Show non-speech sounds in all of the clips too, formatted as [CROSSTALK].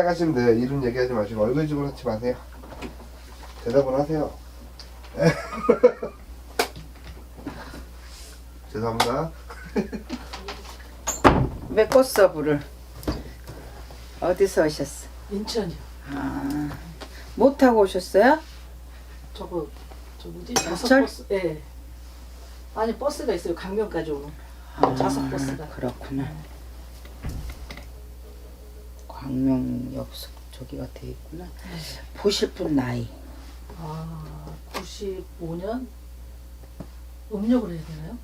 시작하시면 돼요. 이름 얘기하지 마시고 얼굴 집어넣지 마세요. 대답은 하세요. [LAUGHS] 죄송합니다. [LAUGHS] 왜 꽃서부를 어디서 오셨어? 인천이요. 아, 못 타고 오셨어요? 저거 저 뭐지? 자석 전철? 버스. 예. 아니 버스가 있어요. 강변까지 오는. 아, 자석 버스가. 그렇구나. 광명역 저기가 돼 있구나. 보실 분 나이. 아 95년 음력으로 해야 되나요?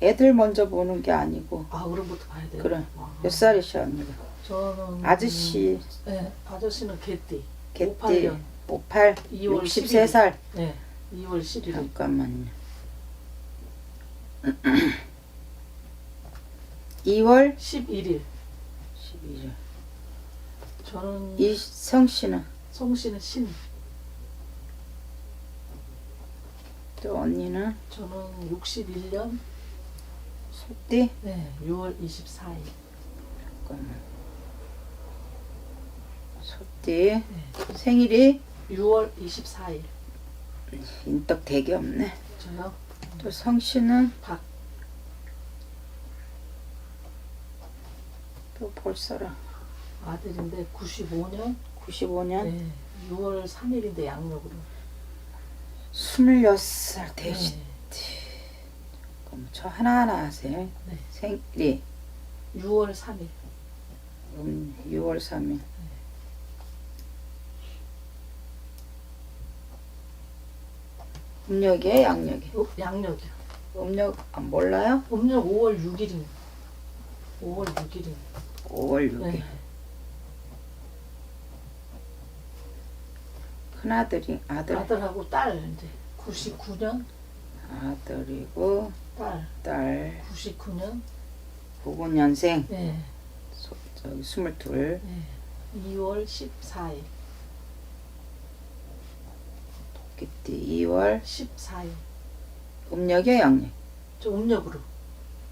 애들 먼저 보는 게 아니고 아 어른부터 봐야 돼요. 그래. 아, 몇 살이셔 언니가? 저는 아저씨 네, 아저씨는 개띠. 개띠 58년. 58 2월 63살 네, 2월 11일. 잠깐만요 [CLEARS THROAT] 2월 11일. 12일 저는 이성 씨는 성씨는 신. 또 언니는 저는 61년 소띠 네, 6월 24일. 잠깐만 소띠 생일이 6월 24일. 인덕 되게 없네 저요. 또 성씨는 박. 또 볼서라 아들인데 95년 95년 네, 6월 3일인데 양력으로. 26살 되시 네, 그럼 저 하나하나 하세요 네. 생일이 6월 3일. 음, 6월 3일 음력이에요 양력이 어, 양력이요. 음력 안 몰라요? 음력 5월 6일입니다. 5월 6일입니다. 5월 6일 네. 큰아들이 아들. 아들하고 딸 이제 99년? 아들이고 딸 딸. 99년? 99년생. 네, 저기 22 네. 2월 14일. 그때 2월 14일. 음력이에요 양력? 저 음력으로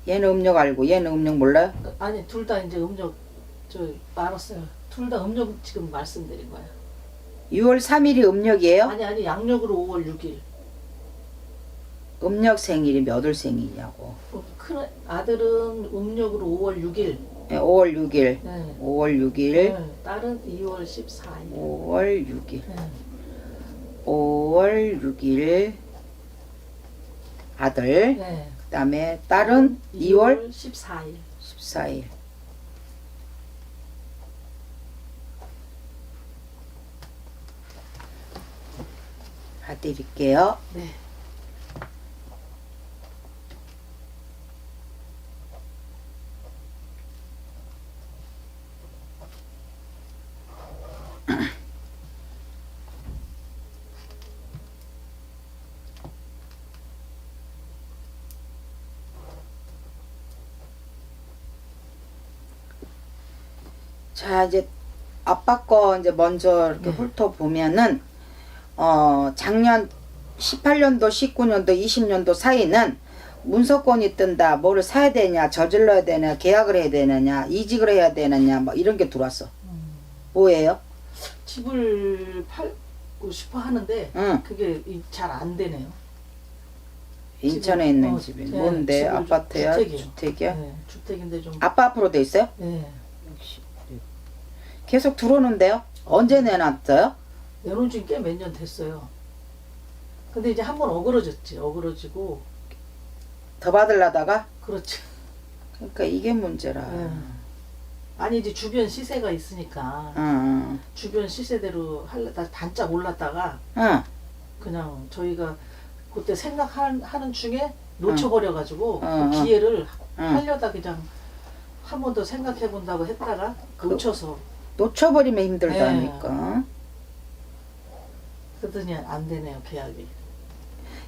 얘는 음력 알고 얘는 음력 몰라요? 아니 둘 다 이제 음력 저 알았어요. 둘 다 음력 지금 말씀드린 거예요. 6월 3일이 음력이에요? 아니 아니 양력으로 5월 6일. 음력 생일이 몇 월 생일이냐고 어, 큰 아들은 음력으로 5월 6일. 네, 5월 6일 네. 5월 6일 네, 딸은 2월 14일. 5월 6일 네. 5월 6일 아들 네. 그 다음에 딸은 2월 14일. 14일 봐드릴게요 네. 자 이제 아빠 거 이제 먼저 이렇게 네. 훑어보면은 어 작년 18년도 19년도 20년도 사이는 문서권이 뜬다 뭐를 사야 되냐 저질러야 되냐 계약을 해야 되느냐 이직을 해야 되느냐 뭐 이런 게 들어왔어 음. 뭐예요? 집을 팔고 싶어 하는데 응 그게 잘 안 되네요. 인천에 집을, 있는 어, 집이 네, 뭔데 아파트야 주택이에요. 주택이야 네, 주택인데 좀 아빠 앞으로 돼 있어요? 네. 계속 들어오는데요 언제 내놨어요? 내놓은 지는 꽤몇 년 됐어요. 근데 이제 한 번 어그러졌지. 어그러지고 더 받으려다가 그렇지. 그러니까 이게 문제라 네. 아니 이제 주변 시세가 있으니까 응, 주변 시세대로 할다 반짝 올랐다가 응, 응. 그냥 저희가 그때 생각하는 하는 중에 놓쳐버려가지고 응, 그 응. 기회를 응. 하려다 그냥 한 번 더 생각해 본다고 했다가 그 놓쳐서 놓쳐버리면 힘들다니까 그러더니 안 되네요 계약이.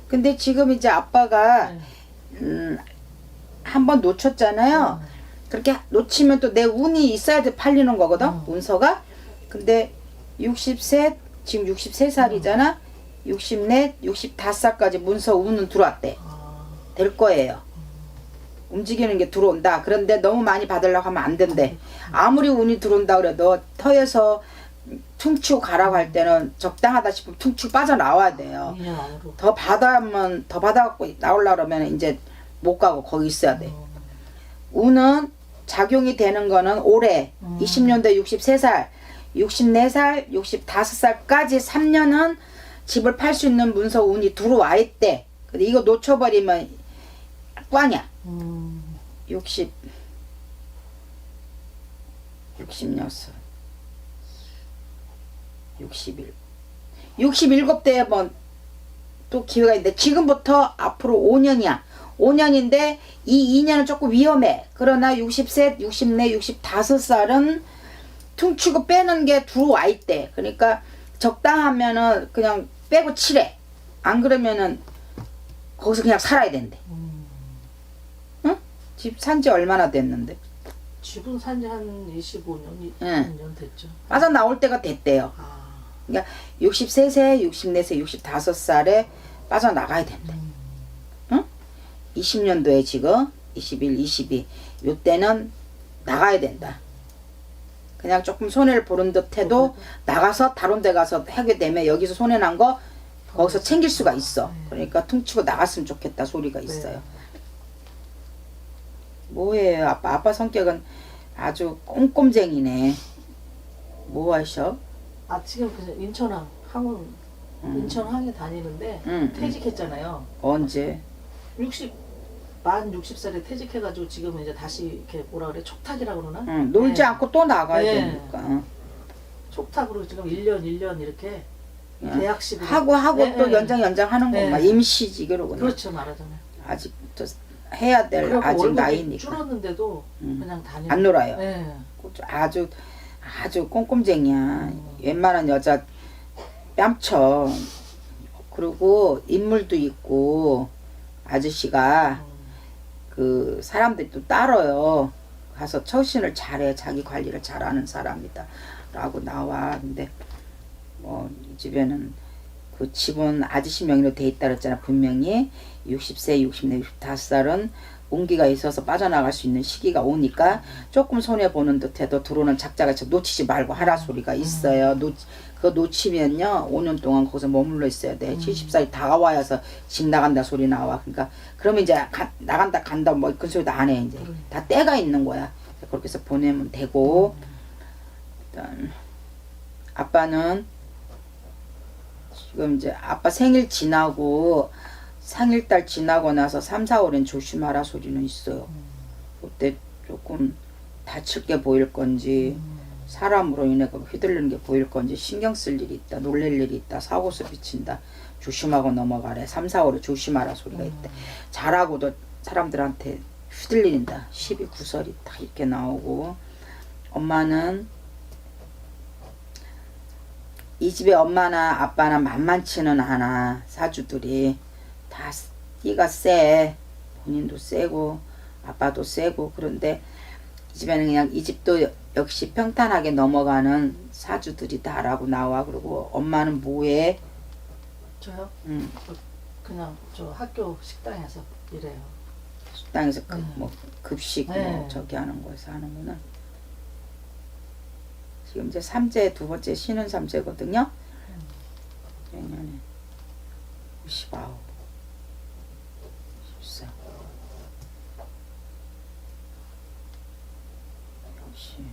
근데 지금 이제 아빠가 네. 음, 한번 놓쳤잖아요. 그렇게 놓치면 또 내 운이 있어야 돼 팔리는 거거든. 음. 운서가. 근데 63 지금 63살이잖아. 64, 65살까지 문서 운은 들어왔대. 아, 될 거예요. 움직이는 게 들어온다. 그런데 너무 많이 받으려고 하면 안 된대. 아무리 운이 들어온다 그래도 터에서 퉁치고 가라고 할 때는 적당하다 싶으면 퉁치고 빠져나와야 돼요. 2년 안으로. 더 받아면 더 받아갖고 나오려 그러면 이제 못 가고 거기 있어야 돼. 어. 운은 작용이 되는 거는 올해 음. 20년도에 63살, 64살, 65살까지 3년은 집을 팔 수 있는 문서 운이 들어와 있대. 근데 이거 놓쳐버리면 꽝이야. 음. 60 66 61 67대에 한번 또 기회가 있는데 지금부터 앞으로 5년이야. 5년인데 이 2년은 조금 위험해. 그러나 60세, 60내, 65살은 퉁치고 빼는 게 들어와 있대. 그러니까 적당하면은 그냥 빼고 칠해. 안 그러면은 거기서 그냥 살아야 된대. 음. 집산 지 얼마나 됐는데. 집은 산지 한 25년, 응. 2년 됐죠. 빠져나올 때가 됐대요. 아. 63세, 64세, 65살에 빠져나가야 된대. 음. 20년도에 지금 21, 22 요때는 나가야 된다. 그냥 조금 손해를 보는 듯 해도 나가서 다른 데 가서 하게 되면 여기서 손해 난 거 거기서 챙길 수가 있어. 그러니까 퉁치고 나갔으면 좋겠다 소리가 있어요. 뭐예요 아빠 아빠 성격은 아주 꼼꼼쟁이네. 뭐 하셔? 아 지금 그냥 인천항 항운 음. 인천항에 다니는데 응, 응. 퇴직했잖아요. 언제? 60 만 60살에 퇴직해가지고 지금 이제 다시 이렇게 뭐라 그래 촉탁이라 그러나? 응, 놀지 네. 않고 또 나가야 네. 되니까. 응. 촉탁으로 지금 1년 1년 이렇게 응. 계약식으로 하고 하고 네, 또 네. 연장 연장 하는 네. 거만 임시직으로 그냥 그렇죠 말하자면. 아직 또 해야 될 그래갖고 아직 월급이 나이니까 줄었는데도 음. 그냥 다니. 안 놀아요. 네. 아주 아주 꼼꼼쟁이야. 음. 웬만한 여자 뺨쳐. 그리고 인물도 있고 아저씨가 음. 그 사람들이 또 따라요. 가서 처신을 잘해 자기 관리를 잘하는 사람이다. 라고 나와. 근데 뭐 이 집에는 그 집은 아저씨 명의로 돼 있다 그랬잖아 분명히 60세, 60세, 65살은 온기가 있어서 빠져나갈 수 있는 시기가 오니까 조금 손해 보는 듯해도 들어오는 작자가 저 놓치지 말고 하라 소리가 있어요. 놓 그거 놓치면요 5년 동안 거기서 머물러 있어야 돼. 70살이 다가와서 집 나간다 소리 나와. 그러니까 그러면 이제 가- 나간다 간다 뭐 그런 소리도 안 해 이제 다 때가 있는 거야. 그렇게 해서 보내면 되고 일단 아빠는 지금 이제 아빠 생일 지나고 생일달 지나고 나서 3, 4월엔 조심하라 소리는 있어요. 그때 조금 다칠 게 보일 건지 사람으로 인해 그 휘둘리는 게 보일 건지 신경 쓸 일이 있다 놀랄 일이 있다 사고서 비친다. 조심하고 넘어가래. 3, 4월에 조심하라 소리가 있대. 잘하고도 사람들한테 휘둘린다. 12, 9설이 다 이렇게 나오고. 엄마는 이 집에 엄마나 아빠나 만만치는 않아 사주들이 다 끼가 세. 본인도 세고 아빠도 세고. 그런데 이 집에는 그냥 이 집도 역시 평탄하게 넘어가는 사주들이다라고 나와. 그리고 엄마는 뭐해? 저요? 음, 그냥 저 학교 식당에서 일해요. 식당에서 그, 음. 뭐 급식 뭐 네. 저기 하는 거에서 하는구나. 지금 이제 삼재 두 번째 신은 삼재거든요. 내년에 59 14 60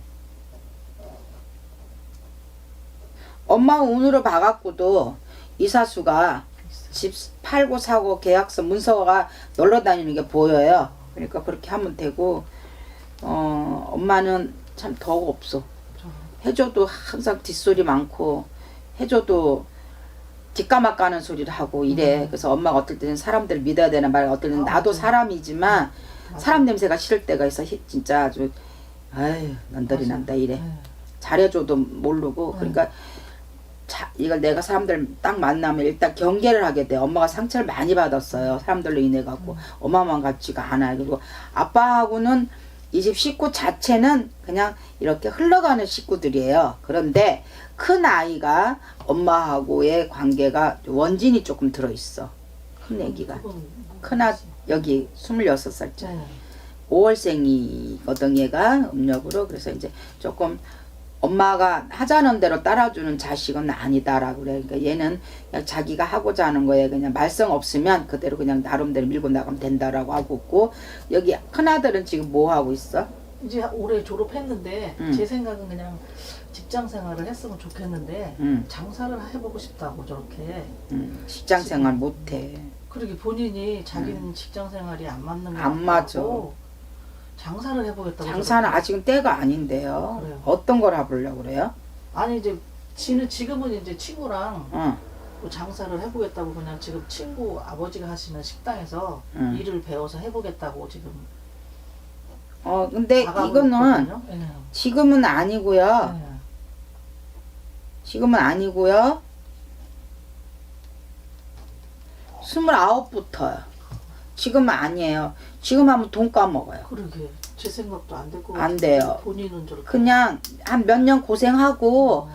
엄마 운으로 봐갖고도 이사수가 집 팔고 사고 계약서 문서가 놀러 다니는 게 보여요. 그러니까 그렇게 하면 되고 어 엄마는 참더 없어. 저 해줘도 항상 뒷소리 많고 해줘도 뒷까막 가는 소리를 하고 이래. 그래서 엄마가 어떨 때는 사람들 믿어야 되나 말 어떨 때는 아, 나도 맞아. 사람이지만. 사람 냄새가 싫을 때가 있어. 히- 진짜 아주 아유 난들이 맞아. 난다 이래. 네. 잘해줘도 모르고 그러니까 자, 이걸 내가 사람들 딱 만나면 일단 경계를 하게 돼. 엄마가 상처를 많이 받았어요. 사람들로 인해 갖고 엄마만 같지가 않아요. 그리고 아빠하고는 이 집 식구 자체는 그냥 이렇게 흘러가는 식구들이에요. 그런데 큰 아이가 엄마하고의 관계가 원진이 조금 들어 있어. 큰 애기가 그건 큰아 여기 26살짜리. 네. 5월생이거든 얘가 음력으로 그래서 이제 조금 엄마가 하자는 대로 따라주는 자식은 아니다라고 그래. 그러니까 얘는 자기가 하고자 하는 거에 그냥 말썽 없으면 그대로 그냥 나름대로 밀고 나가면 된다라고 하고 있고 여기 큰 아들은 지금 뭐 하고 있어? 이제 올해 졸업했는데 음. 제 생각은 그냥 직장 생활을 했으면 좋겠는데 음, 장사를 해보고 싶다고 저렇게 음, 직장 생활 못해. 그러게 본인이 자기는 직장 생활이 안 맞는 거 음. 안 맞아. 장사를 해보겠다고 장사는. 아직은 때가 아닌데요. 그래요. 어떤 걸 해보려고 그래요? 아니 이제 지는 지금은 이제 친구랑 어, 뭐 장사를 해보겠다고 그냥 지금 친구 아버지가 하시는 식당에서 음. 일을 배워서 해보겠다고 지금 어 근데 나가고 이거는 있거든요. 예. 지금은 아니고요. 예. 지금은 아니고요. 스물아홉부터요. 지금은 아니에요. 지금 하면 돈 까먹어요. 그러게 제 생각도 안 될것안 같은데 돼요. 본인은 저렇게 그냥 한 몇 년 고생하고 어,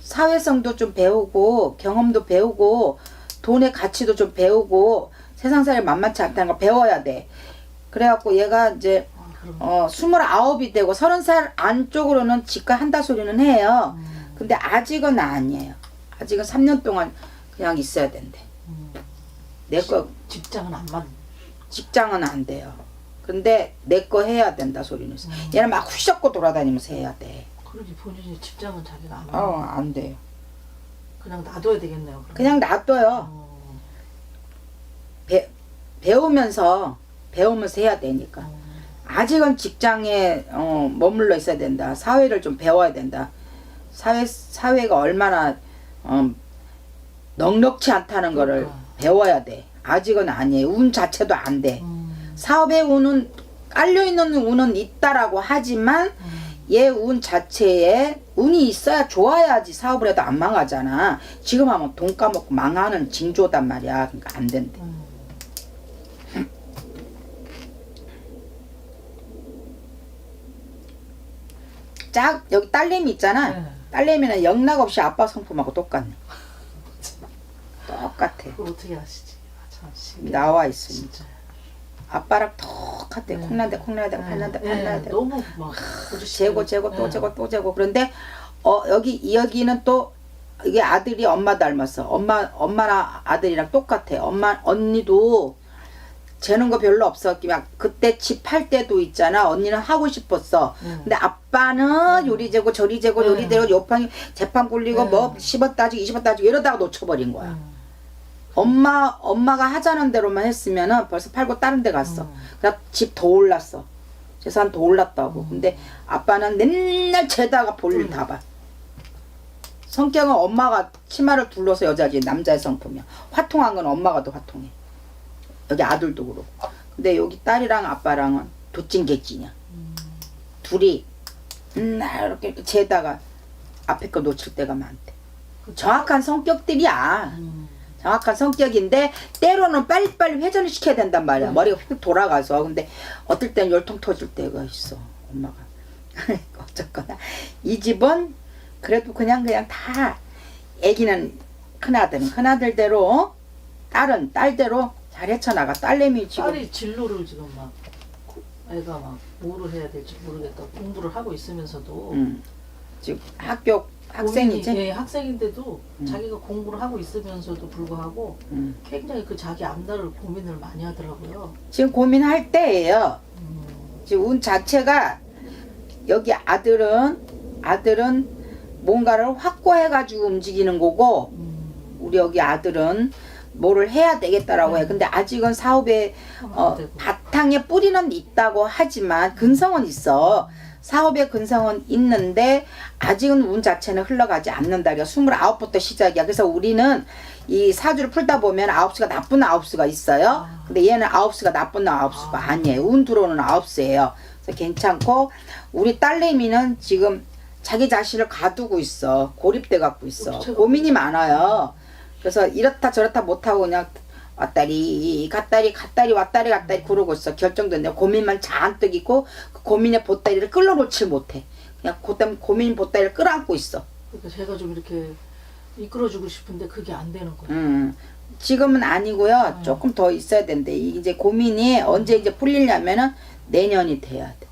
사회성도 좀 배우고 경험도 배우고 돈의 가치도 좀 배우고 세상 살이 만만치 않다는 걸 배워야 돼. 그래갖고 얘가 이제 아, 그럼 어 스물아홉이 되고 서른 살 안쪽으로는 집가 한다 소리는 해요. 음, 근데 아직은 아니에요. 아직은 3년 동안 그냥 있어야 된대. 음. 내 거 직장은 안 맞. 직장은 안 돼요. 근데 내 거 해야 된다 소리는 있어. 음. 얘는 막 휘젓고 돌아다니면서 해야 돼. 그러게 본인이 직장은 자기가 안 어, 하고 안 돼요. 그냥 놔둬야 되겠네요. 그럼. 그냥 놔둬요. 어, 배, 배우면서 배우면서 해야 되니까. 어. 아직은 직장에 어, 머물러 있어야 된다. 사회를 좀 배워야 된다. 사회 사회가 얼마나 어, 넉넉치 않다는 거를 그러니까. 배워야 돼. 아직은 아니에요. 운 자체도 안 돼. 음, 사업의 운은 깔려 있는 운은 있다라고 하지만 음. 얘운 자체에 운이 있어야 좋아야지 사업을 해도 안 망하잖아. 지금 하면 돈 까먹고 망하는 징조단 말이야. 그러니까 안 된대. 음. [LAUGHS] 짝 여기 딸내미 있잖아. 네. 딸내미는 영락 없이 아빠 성품하고 똑같네. [LAUGHS] 똑같아. 그걸 어떻게 하시지? 나와 있으니 진짜. 아빠랑 똑같아. 네. 팔난데 네, 팔나야 돼. 너무 막 재고. 재고 또 네. 재고 또 재고 그런데 어 여기 여기는 또 이게 아들이 엄마 닮았어. 엄마 엄마랑 아들이랑 똑같아. 엄마 언니도 재는 거 별로 없어. 그냥 그때 집 팔 때도 있잖아. 언니는 하고 싶었어. 네. 근데 아빠는 음. 요리 재고 저리 재고 네. 요리 재고 요판 재판 굴리고 네. 뭐 10원 따지고 20원 따지고 이러다가 놓쳐버린 거야. 음. 엄마 엄마가 하자는 대로만 했으면은 벌써 팔고 다른 데 갔어. 음. 그냥 집 더 올랐어. 재산 더 올랐다고. 음. 근데 아빠는 맨날 재다가 볼일 음. 다 봐. 성격은 엄마가 치마를 둘러서 여자지 남자의 성품이야. 화통한 건 엄마가 더 화통해. 여기 아들도 그렇고. 근데 여기 딸이랑 아빠랑은 도찐개찐이야. 음. 둘이 맨날 이렇게 이렇게 재다가 앞에 거 놓칠 때가 많대. 정확한 성격들이야. 음. 정확한 성격인데 때로는 빨리빨리 회전을 시켜야 된단 말이야. 음. 머리가 휙 돌아가서 근데 어떨 땐 열통 터질 때가 있어. 엄마가 [LAUGHS] 어쨌거나 이 집은 그래도 그냥 그냥 다 애기는 큰아들은 큰아들대로 어? 딸은 딸대로 잘 헤쳐나가. 딸내미 지금 딸이 진로를 지금 막 고- 애가 막 뭐를 해야 될지 모르겠다 공부를 하고 있으면서도 음, 지금 학교 학생이지. 예, 학생인데도 음. 자기가 공부를 하고 있으면서도 불구하고 음. 굉장히 그 자기 앞날을 고민을 많이 하더라고요. 지금 고민할 때예요. 음. 지금 운 자체가 여기 아들은 아들은 뭔가를 확고해 가지고 움직이는 거고 음. 우리 여기 아들은 뭐를 해야 되겠다라고 해. 음. 근데 아직은 사업에 어, 안 되고. 바탕에 뿌리는 있다고 하지만 근성은 있어. 사업의 근성은 있는데 아직은 운 자체는 흘러가지 않는다. 그러니까 29부터 시작이야. 그래서 우리는 이 사주를 풀다 보면 아홉 수가 나쁜 아홉 수가 있어요. 아. 근데 얘는 아홉 수가 나쁜 아홉 수가 아. 아니에요. 운 들어오는 아홉 수예요. 그래서 괜찮고 우리 딸내미는 지금 자기 자신을 가두고 있어. 고립돼 갖고 있어. 제가- 고민이 많아요. 그래서 이렇다 저렇다 못하고 그냥 왔다리 갔다리 갔다리 왔다리 갔다리 그러고 있어. 결정됐네. 고민만 잔뜩 있고 그 고민의 보따리를 끌어놓질 못해. 그냥 그다음 고민 보따리를 끌어안고 있어. 그러니까 제가 좀 이렇게 이끌어주고 싶은데 그게 안 되는 거예요. 음. 지금은 아니고요. 음. 조금 더 있어야 된대. 이제 고민이 언제 이제 풀리냐면은 내년이 돼야 돼.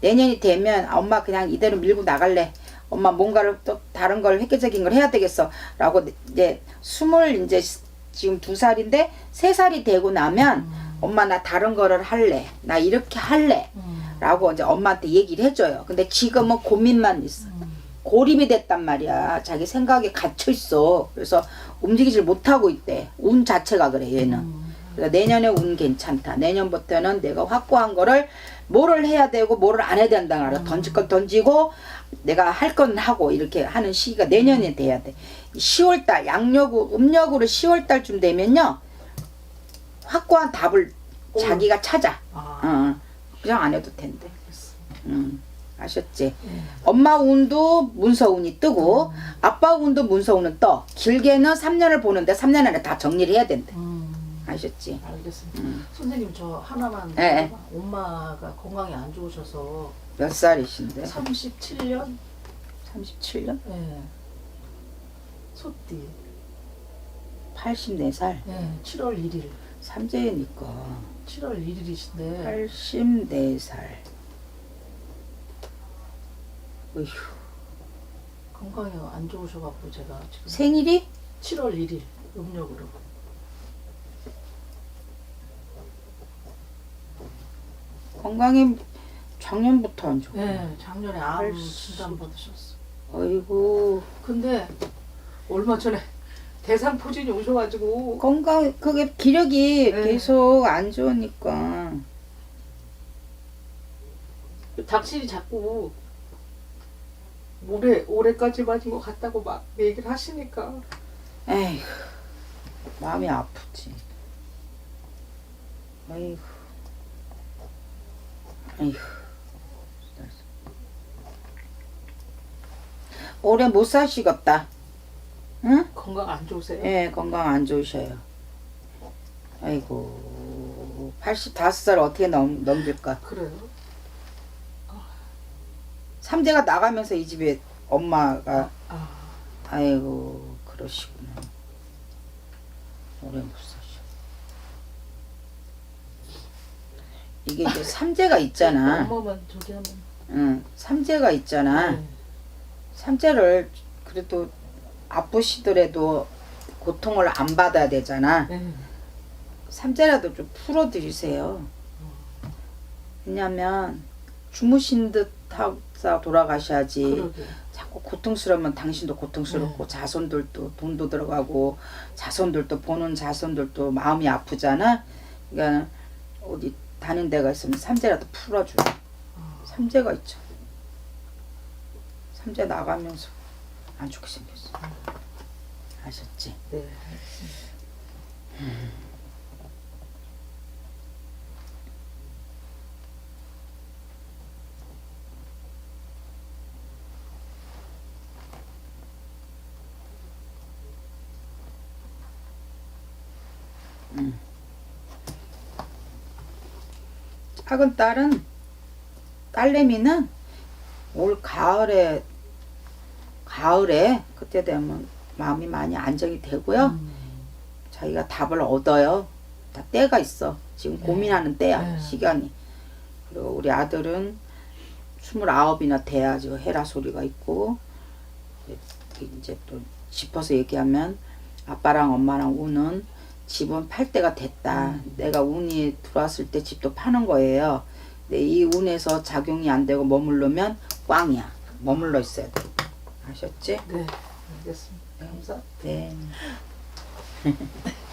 내년이 되면 아, 엄마 그냥 이대로 밀고 나갈래. 엄마 뭔가를 또 다른 걸 획기적인 걸 해야 되겠어. 라고 이제 스물 이제 지금 두 살인데 세 살이 되고 나면 엄마 나 다른 거를 할래. 나 이렇게 할래. 음. 라고 이제 엄마한테 얘기를 해줘요. 근데 지금은 고민만 있어. 고립이 됐단 말이야. 자기 생각에 갇혀 있어. 그래서 움직이질 못하고 있대. 운 자체가 그래 얘는. 음. 그래서 내년에 운 괜찮다. 내년부터는 내가 확고한 거를 뭐를 해야 되고 뭐를 안 해야 된다. 알아. 던질 건 던지고 내가 할 건 하고 이렇게 하는 시기가 내년에 돼야 돼. 10월달 양력으로 음력으로 10월달쯤 되면요 확고한 답을 오. 자기가 찾아. 아, 어, 그냥 안 해도 된대. 음, 아셨지? 예. 엄마 운도 문서 운이 뜨고 아빠 운도 문서 운은 떠. 길게는 3년을 보는데 3년 안에 다 정리를 해야 된대. 음. 아셨지? 알겠습니다. 음. 선생님 저 하나만 예, 예. 엄마가 건강이 안 좋으셔서 몇 살이신데? 37년 37년? 예. 소띠 84살. 예. 7월 1일 삼재니까 7월 1일이신데 84살. 어휴. 건강이 안 좋으셔갖고 제가 지금 생일이? 7월 1일 음력으로 건강이 작년부터 안 좋아. 예. 작년에 암 진단 받으셨어. 어이구. 근데 얼마 전에 [LAUGHS] 대상 포진이 오셔가지고 건강, 그게 기력이 네. 계속 안 좋으니까. 당신이 자꾸 올해 올해까지 맞은 것 같다고 막 얘기를 하시니까 에휴. 마음이 아프지. 에휴. 에휴. 올해 못 사시겠다. 응? 건강 안 좋으세요? 예, 건강 안 좋으셔요. 아이고, 85살 어떻게 넘, 넘길까? 그래요? 삼재가 나가면서 이 집에 엄마가, 아 아이고, 그러시구나. 오래 못 사셔. 이게 이제 삼재가 있잖아. 엄마만 저기 한번 응, 삼재가 있잖아. 네. 삼재를 그래도 아프시더라도 고통을 안 받아야 되잖아. 네. 삼재라도 좀 풀어드리세요. 왜냐면 주무신 듯 하고 돌아가셔야지. 그러게 자꾸 고통스러우면 당신도 고통스럽고 자손들도 돈도 들어가고 자손들도 보는 자손들도 마음이 아프잖아. 그러니까 어디 다닌 데가 있으면 삼재라도 풀어줘. 삼재가 있죠. 삼재 나가면서 안 좋게 생겼어. 아셨지? 네. 작은 딸은 딸내미는 올 가을에 가을에 그때 되면 마음이 많이 안정이 되고요. 음. 자기가 답을 얻어요. 다 때가 있어. 지금 고민하는 때야 네. 시간이. 그리고 우리 아들은 스물아홉이나 돼야 지금 헤라 소리가 있고 이제- 또 짚어서 얘기하면 아빠랑 엄마랑 우는 집은 팔 때가 됐다. 내가 운이 들어왔을 때 집도 파는 거예요. 근데 이 운에서 작용이 안 되고 머무르면 꽝이야. 머물러 있어야 돼. 아셨지? 네 알겠습니다. 감사. 네. [LAUGHS]